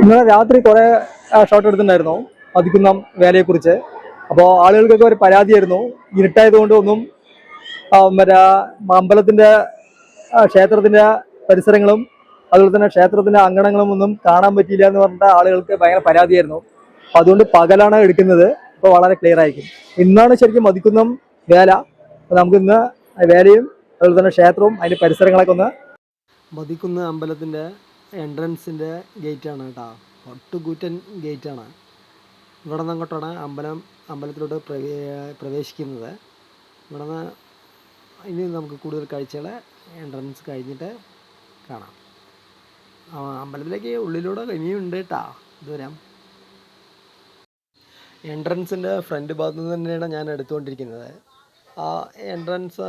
ഇന്നലെ രാത്രി കുറെ ഷോട്ട് എടുത്തിട്ടുണ്ടായിരുന്നു. പതിക്കുന്ന വേലയെക്കുറിച്ച്. അപ്പോൾ ആളുകൾക്കൊക്കെ ഒരു പരാതിയായിരുന്നു. ഇരുട്ടായതുകൊണ്ട് ഒന്നും മറ്റേ അമ്പലത്തിന്റെ ക്ഷേത്രത്തിന്റെ പരിസരങ്ങളും അതുപോലെ തന്നെ ക്ഷേത്രത്തിന്റെ അങ്കണങ്ങളും ഒന്നും കാണാൻ പറ്റിയില്ല എന്ന് പറഞ്ഞിട്ട് ആളുകൾക്ക് ഭയങ്കര പരാതിയായിരുന്നു. അപ്പൊ അതുകൊണ്ട് പകലാണ് എടുക്കുന്നത്. അപ്പോൾ വളരെ ക്ലിയർ ആയിരിക്കും. ഇന്നാണ് ശരിക്കും മതിക്കുന്നം വേല. അപ്പൊ നമുക്ക് ഇന്ന് വേലയും അതുപോലെ തന്നെ ക്ഷേത്രവും അതിന്റെ പരിസരങ്ങളൊക്കെ ഒന്ന് മതിക്കുന്ന അമ്പലത്തിന്റെ എൻട്രൻസിന്റെ ഗേറ്റ് ആണ് കേട്ടോ. ഒട്ടുകൂറ്റൻ ഗേറ്റ് ആണ് ഇവിടെ നിന്ന് അങ്ങോട്ടാണ് അമ്പലം അമ്പലത്തിലോട്ട് പ്രവേ- പ്രവേശിക്കുന്നത്. ഇവിടെ നിന്ന് ഇനി നമുക്ക് കൂടുതൽ കാഴ്ചകൾ എൻട്രൻസ് കഴിഞ്ഞിട്ട് കാണാം. അമ്പലത്തിലേക്ക് ഉള്ളിലൂടെ ഇനിയും ഉണ്ട് കേട്ടോ. ദൂരം എൻട്രൻസിന്റെ ഫ്രണ്ട് ഭാഗത്ത് നിന്ന് തന്നെയാണ് ഞാൻ എടുത്തുകൊണ്ടിരിക്കുന്നത്. ആ എൻട്രൻസ്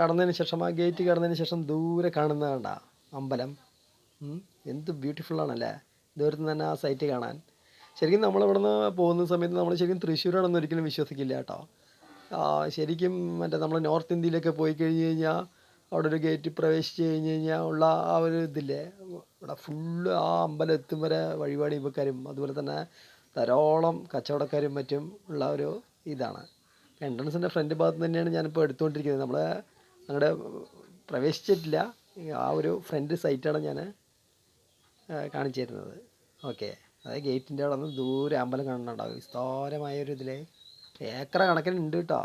കടന്നതിന് ശേഷം ആ ഗേറ്റ് കടന്നതിന് ശേഷം ദൂരെ കാണുന്ന കണ്ട അമ്പലം. എന്ത് ബ്യൂട്ടിഫുൾ ആണല്ലേ? ദൂരത്ത് നിന്ന് തന്നെ ആ സൈറ്റ് കാണാൻ. ശരിക്കും നമ്മളിവിടെ നിന്ന് പോകുന്ന സമയത്ത് നമ്മൾ ശരിക്കും തൃശ്ശൂരാണെന്ന് ഒരിക്കലും വിശ്വസിക്കില്ല കേട്ടോ. ശരിക്കും മറ്റേ നമ്മൾ നോർത്ത് ഇന്ത്യയിലൊക്കെ പോയി കഴിഞ്ഞ് കഴിഞ്ഞാൽ അവിടെ ഒരു ഗേറ്റ് പ്രവേശിച്ച് കഴിഞ്ഞ് കഴിഞ്ഞാൽ ഉള്ള ആ ഒരു ഇതില്ലേ? ഇവിടെ ഫുള്ള് ആ അമ്പലം എത്തും വരെ വഴിപാട് ഇവക്കാരും അതുപോലെ തന്നെ ധാരാളം കച്ചവടക്കാരും മറ്റും ഉള്ള ഒരു ഇതാണ്. എൻട്രൻസിന്റെ ഫ്രണ്ട് ഭാഗത്ത് തന്നെയാണ് ഞാനിപ്പോൾ എടുത്തുകൊണ്ടിരിക്കുന്നത് നമ്മൾ അങ്ങോട്ട് പ്രവേശിച്ചിട്ടില്ല. ആ ഒരു ഫ്രണ്ട് സൈറ്റാണ് ഞാൻ കാണിച്ചു തരുന്നത് ഓക്കെ. അതായത് ഗേറ്റിന്റെ അവിടെ നിന്ന് ദൂരെ അമ്പലം കാണുന്നുണ്ടാവും വിസ്താരമായ ഒരു ഇതിൽ ഏക്കറ കണക്കിന് ഉണ്ട് കേട്ടോ.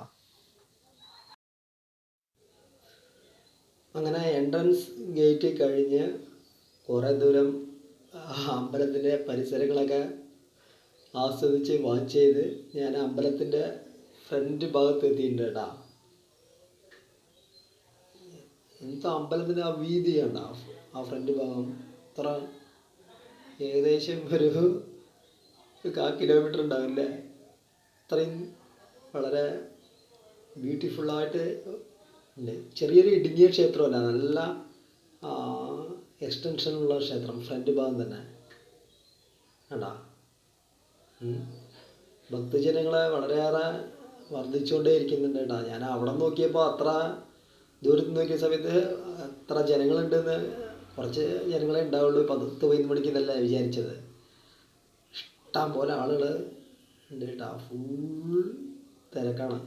അങ്ങനെ എൻട്രൻസ് ഗേറ്റ് കഴിഞ്ഞ് കുറേ ദൂരം അമ്പലത്തിന്റെ പരിസരങ്ങളൊക്കെ ആസ്വദിച്ച് വാച്ച് ചെയ്ത് ഞാൻ അമ്പലത്തിന്റെ ഫ്രണ്ട് ഭാഗത്ത് എത്തിയിട്ടുണ്ട് കേട്ടോ. എന്താ അമ്പലത്തിന്റെ ആ വീതി കണ്ട ആ ഫ്രണ്ട് ഭാഗം അത്ര ഏകദേശം ഒരു കാ കിലോമീറ്റർ ഉണ്ടാവില്ലേ? അത്രയും വളരെ ബ്യൂട്ടിഫുള്ളായിട്ട് ഉണ്ട്. ചെറിയൊരു ഇടുങ്ങിയ ക്ഷേത്രമല്ല നല്ല എക്സ്റ്റൻഷനുള്ള ക്ഷേത്രം ഫ്രണ്ട് ഭാഗം തന്നെ. കണ്ടാ. ഭക്തജനങ്ങളെ വളരെയേറെ വർദ്ധിച്ചുകൊണ്ടേ ഇരിക്കുന്നുണ്ട് കേട്ടോ. ഞാൻ അവിടെ നോക്കിയപ്പോൾ അത്ര ദൂരത്ത് നോക്കിയ സമയത്ത് അത്ര ജനങ്ങളുണ്ടെന്ന് കുറച്ച് ജനങ്ങളെ ഉണ്ടാവുള്ളൂ. പത്ത് പതിനൊന്ന് മണിക്ക് എന്നല്ല വിചാരിച്ചത്. ഇഷ്ടം പോലെ ആളുകൾ ഉണ്ട് കേട്ടോ. ഫുൾ തിരക്കാണ്.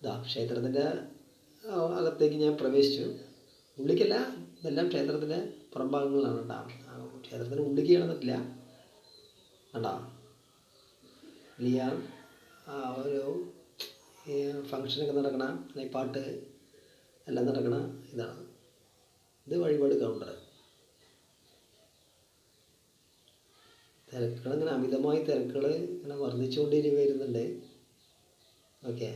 ഇതാ ക്ഷേത്രത്തിന്റെ അകത്തേക്ക് ഞാൻ പ്രവേശിച്ചു. ഉള്ളിക്കല്ല ഇതെല്ലാം ക്ഷേത്രത്തിന്റെ പുറംഭാഗങ്ങളിലാണ് കേട്ടോ. ക്ഷേത്രത്തിന് ഉള്ളിക്ക് കാണുന്നില്ല ഒരു ഈ ഫങ്ഷനൊക്കെ നടക്കണ അല്ലെങ്കിൽ പാട്ട് എല്ലാം നടക്കണ ഇതാണ്. ഇത് വഴിപാട് കൗണ്ടർ തിരക്കുകൾ ഇങ്ങനെ അമിതമായി തിരക്കുകൾ ഇങ്ങനെ വർദ്ധിച്ചുകൊണ്ടിരി വരുന്നുണ്ട്. ഓക്കെ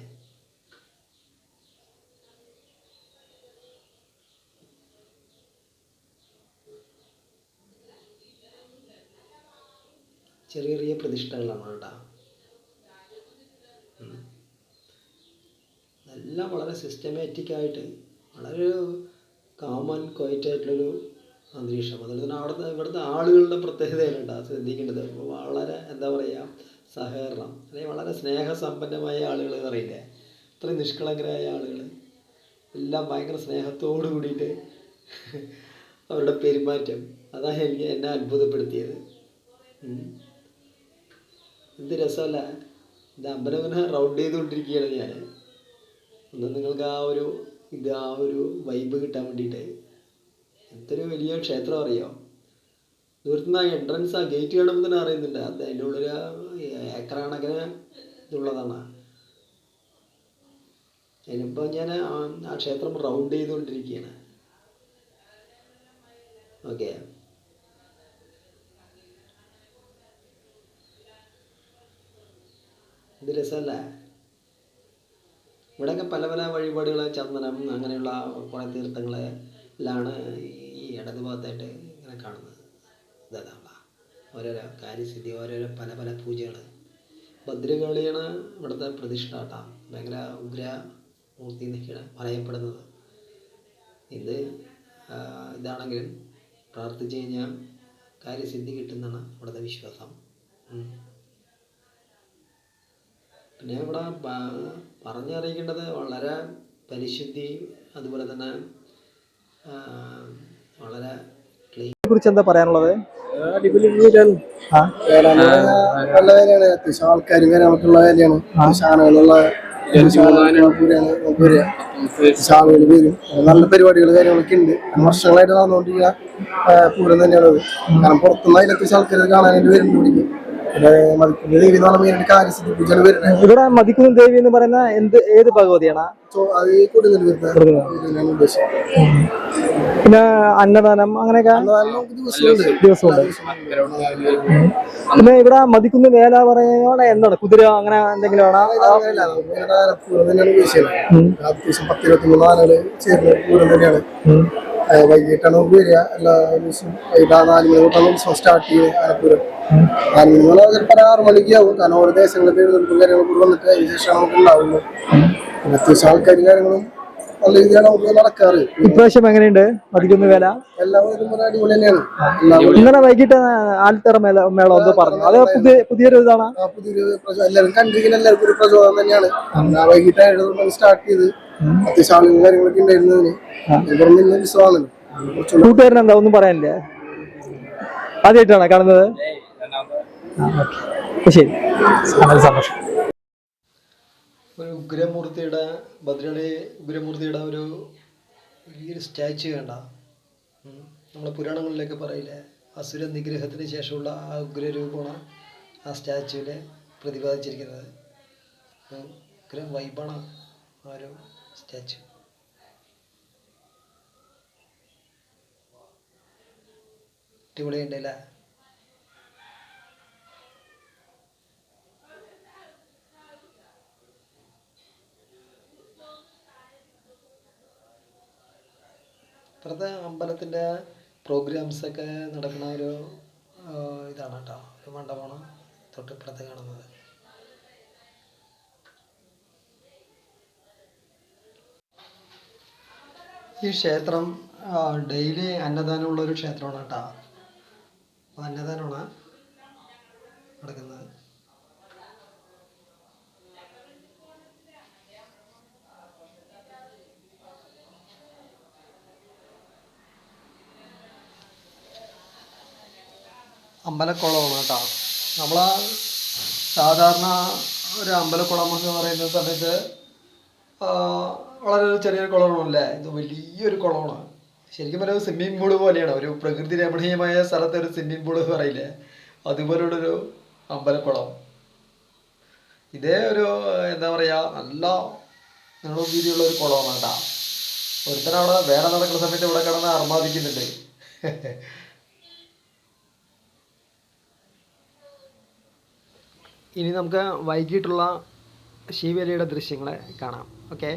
ചെറിയ ചെറിയ പ്രതിഷ്ഠകളാണ് കേട്ടോ. എല്ലാം വളരെ സിസ്റ്റമാറ്റിക് ആയിട്ട് വളരെ കാം ആൻഡ് ക്വയറ്റ് ആയിട്ടുള്ളൊരു അന്തരീക്ഷം. അതുപോലെ തന്നെ അവിടുത്തെ ഇവിടുത്തെ ആളുകളുടെ പ്രത്യേകതയിലുണ്ട് അത് ശ്രദ്ധിക്കേണ്ടത്. വളരെ എന്താ പറയുക സഹകരണം അല്ലെങ്കിൽ വളരെ സ്നേഹസമ്പന്നമായ ആളുകൾ എന്ന് പറയില്ലേ അത്രയും നിഷ്കളങ്കരായ ആളുകൾ എല്ലാം ഭയങ്കര സ്നേഹത്തോടു കൂടിയിട്ട് അവരുടെ പെരുമാറ്റം. അതാണ് എനിക്ക് എന്നെ അത്ഭുതപ്പെടുത്തിയത്. എന്ത് രസമല്ല. ഇത് അമ്പലം ഇങ്ങനെ റൗണ്ട് ചെയ്തുകൊണ്ടിരിക്കുകയാണ് ഞാൻ ഒന്ന് നിങ്ങൾക്ക് ആ ഒരു ഇത് ആ ഒരു വൈബ് കിട്ടാൻ വേണ്ടിയിട്ട് എത്ര വലിയ ക്ഷേത്രം അറിയോ? ദൂരത്തുനിന്ന് ആ എൻട്രൻസ് ആ ഗേറ്റ് കാണുമ്പോൾ തന്നെ അറിയുന്നുണ്ട്. അത് അതിന്റെ ഉള്ളിൽ ഏക്കർ കണക്കിന് ഇതുള്ളതാണ്. അതിനിപ്പോൾ ഞാൻ ആ- ക്ഷേത്രം റൗണ്ട് ചെയ്തുകൊണ്ടിരിക്കുകയാണ്. ഓക്കെ ഇത് രസമല്ലേ? ഇവിടെയൊക്കെ പല പല വഴിപാടുകൾ ചന്ദനം അങ്ങനെയുള്ള കുറേ തീർത്ഥങ്ങളെല്ലാം ഈ ഇടത് ഭാഗത്തായിട്ട് ഇങ്ങനെ കാണുന്നത്. ഇതാണ് ഓരോരോ കാര്യസിദ്ധി ഓരോരോ പല പല പൂജകൾ ഭദ്രകാളിയാണ് ഇവിടുത്തെ പ്രതിഷ്ഠ കേട്ടോ ഭയങ്കര ഉഗ്ര മൂർത്തി എന്നൊക്കെയാണ് പറയപ്പെടുന്നത്. ഇത് ഇതാണെങ്കിലും പ്രാർത്ഥിച്ചു കഴിഞ്ഞാൽ കാര്യസിദ്ധി കിട്ടുന്നതാണ് ഇവിടുത്തെ വിശ്വാസം. പിന്നെ ഇവിടെ പറഞ്ഞറിയിക്കേണ്ടത് വളരെ പരിശുദ്ധി അതുപോലെ തന്നെ വളരെ കുറിച്ച് എന്താ പറയാനുള്ളത്? നല്ല കാര്യമാണ്. അത്യാവശ്യം ആൾക്കാരും കാര്യങ്ങളൊക്കെ കാര്യമാണ്. ശാനകളുള്ള ആളുകൾ വരും. നല്ല പരിപാടികൾ കാര്യങ്ങളൊക്കെ ഉണ്ട്. വർഷങ്ങളായിട്ട് നടന്നുകൊണ്ടിരിക്കുന്ന പൂരം തന്നെയാണ് കാരണം പുറത്തുനിന്ന് അതിലത്തെ ആൾക്കാർ കാണാനായിട്ട് വരുന്നുണ്ട് ഇവിടെ മതിക്കുന്ന ദേവി എന്ന് പറയുന്ന എന്ത് ഏത് ഭഗവതിയാണ്? പിന്നെ അന്നദാനം അങ്ങനെയൊക്കെ ദിവസമുണ്ട്. പിന്നെ ഇവിടെ മതിക്കുന്ന വേല പറയുന്ന എന്താണ് കുതിര അങ്ങനെ എന്തെങ്കിലും ആണോ? അത്യാവശ്യം പത്തിരുപത്തി ഇരുപത്തിമൂന്ന് ആനകൾ ചേർന്ന് പൂരം തന്നെയാണ്. വൈകിട്ടാണ് നമുക്ക് വരിക. എല്ലാ ദിവസവും വൈകിട്ട് നാല് മണി തൊട്ടാണ് ദിവസം സ്റ്റാർട്ട് ചെയ്യുന്നത് ആലപ്പുഴ. നാല് മണി മുതൽ ചിലപ്പോൾ ആറ് മണിക്ക് ആവും. കാരണം ഓരോ ദേശങ്ങളിൽ എഴുന്നേൽപ്പും കാര്യങ്ങളും കൂടി വന്നിട്ട് അതിന് ശേഷമാണ് നമുക്ക് ഉണ്ടാവുന്നത് പിന്നെ അത്യാവശ്യം ആൾക്കാരും കാര്യങ്ങളും നല്ല രീതിയിലാണ് നമുക്ക് നടക്കാറ്. ഇപ്രാവശ്യം എങ്ങനെയുണ്ട്? പതിക്കുന്ന വേല എല്ലാവരും അടിപൊളി തന്നെയാണ്. ഇന്നലെ വൈകിട്ട് ആൽത്തറ മേള മേള എന്തോ പറഞ്ഞു. അത് പുതിയ പുതിയൊരു ഇതാണ്. പുതിയൊരു എല്ലാവരും കണ്ടിരിക്കുന്ന എല്ലാവർക്കും ഒരു പ്രചോദനം തന്നെയാണ്. വൈകിട്ടായിരുന്നു സ്റ്റാർട്ട് ചെയ്ത്. അത്യാവശ്യം ആളുകളും കാര്യങ്ങളൊക്കെ ഉണ്ടായിരുന്നതിന് ഇവിടെ നിന്ന് ഉത്സവമാണല്ലോ കൂട്ടുകാരൻ എന്താ? ഒന്നും പറയാനില്ലേ? ആദ്യമായിട്ടാണ് കാണുന്നത്? ശരി. സന്തോഷം. ഒരു ഉഗ്രമൂർത്തിയുടെ ഭദ്രകളി ഉഗ്രമൂർത്തിയുടെ ഒരു വലിയൊരു സ്റ്റാച്ചു വേണ്ട നമ്മളെ പുരാണങ്ങളിലൊക്കെ പറയില്ലേ അസുര നിഗ്രഹത്തിന് ശേഷമുള്ള ആ ഉഗ്രരൂപമാണ് ആ സ്റ്റാച്ചുവിനെ പ്രതിപാദിച്ചിരിക്കുന്നത്. ഉഗ്രം വൈബാണ് ആ ഒരു സ്റ്റാച്ചു അടിപൊളിയുണ്ട് ഇപ്പോഴത്തെ ഇപ്പുറത്തെ അമ്പലത്തിന്റെ പ്രോഗ്രാംസ് ഒക്കെ നടക്കുന്ന ഒരു ഇതാണ് കേട്ടോ. ഒരു മണ്ഡപമാണ് തൊട്ടിപ്പുറത്ത് കാണുന്നത്. ഈ ക്ഷേത്രം ഡെയിലി അന്നദാനമുള്ള ഒരു ക്ഷേത്രമാണ് കേട്ടോ. അപ്പോൾ അന്നദാനമാണ് നടക്കുന്നത്. അമ്പലക്കുളമാണ് കേട്ടോ. നമ്മൾ സാധാരണ ഒരു അമ്പലക്കുളം എന്ന് പറയുന്ന സമയത്ത് വളരെ ചെറിയൊരു കുളമാണല്ലേ? ഇത് വലിയൊരു കുളമാണ്. ശരിക്കും പറഞ്ഞാൽ സ്വിമ്മിംഗ് പൂൾ പോലെയാണ്. ഒരു പ്രകൃതി രമണീയമായ സ്ഥലത്തെ ഒരു സ്വിമ്മിംഗ് പൂൾ പറയില്ലേ? അതുപോലുള്ളൊരു അമ്പലക്കുളം ഇതേ ഒരു എന്താ പറയുക നല്ല നീളവും വീതിയുള്ള ഒരു കുളമാണ് കേട്ടാ ഒരുത്തൻ അവിടെ വേറെ നടക്കുന്ന സമയത്ത് ഇവിടെ കിടന്ന് അർമാദിക്കുന്നുണ്ട് ഇനി നമുക്ക് വൈകിട്ടുള്ള ശിവലിയുടെ ദൃശ്യങ്ങളെ കാണാം. ഓക്കെ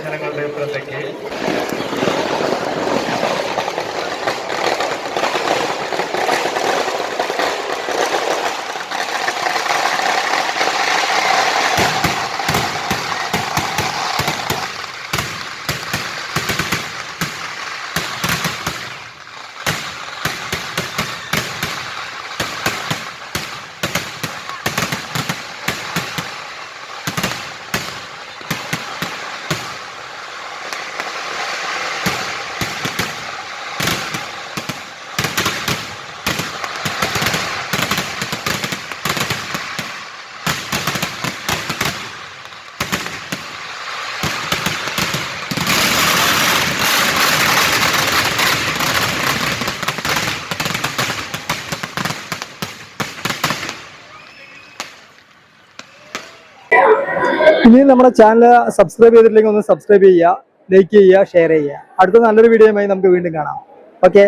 ಪ್ರಜೆಗಳ ಪ್ರಯತ್ನಕ್ಕೆ ഇനിയും നമ്മുടെ ചാനൽ സബ്സ്ക്രൈബ് ചെയ്തിട്ടില്ലെങ്കിൽ ഒന്ന് സബ്സ്ക്രൈബ് ചെയ്യുക ലൈക്ക് ചെയ്യുക ഷെയർ ചെയ്യുക. അടുത്ത നല്ലൊരു വീഡിയോയുമായി നമുക്ക് വീണ്ടും കാണാം. ഓക്കെ